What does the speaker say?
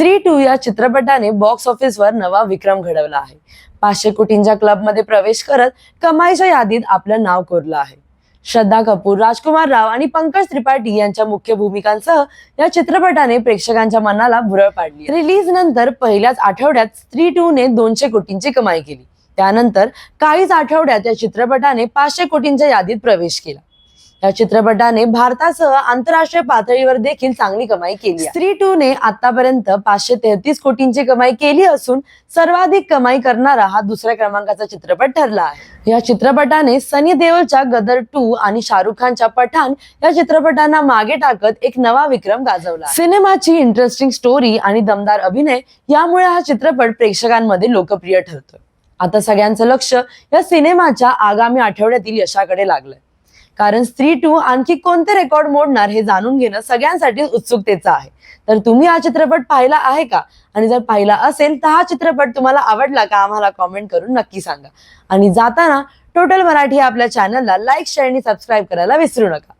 स्त्री टू या चित्रपटाने बॉक्स ऑफिसवर नवा विक्रम घडवला आहे. पाचशे कोटींच्या क्लबमध्ये प्रवेश करत कमाईच्या यादीत आपलं नाव कोरलं आहे. श्रद्धा कपूर राजकुमार राव आणि पंकज त्रिपाठी यांच्या मुख्य भूमिकांसह या चित्रपटाने प्रेक्षकांच्या मनाला भुरळ पाडली रिलीज नंतर पहिल्याच आठवड्यात स्त्री टू ने दोनशे कोटींची कमाई केली. त्यानंतर काहीच आठवड्यात या चित्रपटाने पाचशे कोटींच्या यादीत प्रवेश केला. या चित्रपटाने भारतासह आंतरराष्ट्रीय पातळीवर देखील चांगली कमाई केली स्त्री टू ने आतापर्यंत पाचशे तेहतीस कोटींची कमाई केली असून सर्वाधिक कमाई करणारा हा दुसऱ्या क्रमांकाचा चित्रपट ठरला आहे. या चित्रपटाने सनी देओलच्या गदर टू आणि शाहरुख खानच्या पठाण या चित्रपटांना मागे टाकत एक नवा विक्रम गाजवला सिनेमाची इंटरेस्टिंग स्टोरी आणि दमदार अभिनय यामुळे हा चित्रपट प्रेक्षकांमध्ये लोकप्रिय ठरतो आता सगळ्यांचं लक्ष या सिनेमाच्या आगामी आठवड्यातील यशाकडे लागलंय. कारण स्त्री टू आणखी कोणते रेकॉर्ड मोडणार हे जाणून घेणं सगळ्यांसाठी उत्सुकतेचं आहे. तर तुम्ही हा चित्रपट पाहिला आहे का? आणि जर पाहिला असेल तर हा चित्रपट तुम्हाला आवडला का? आम्हाला कॉमेंट करून नक्की सांगा. आणि जाताना टोटल मराठी आपल्या चॅनलला लाईक शेअर आणि सबस्क्राईब करायला विसरू नका.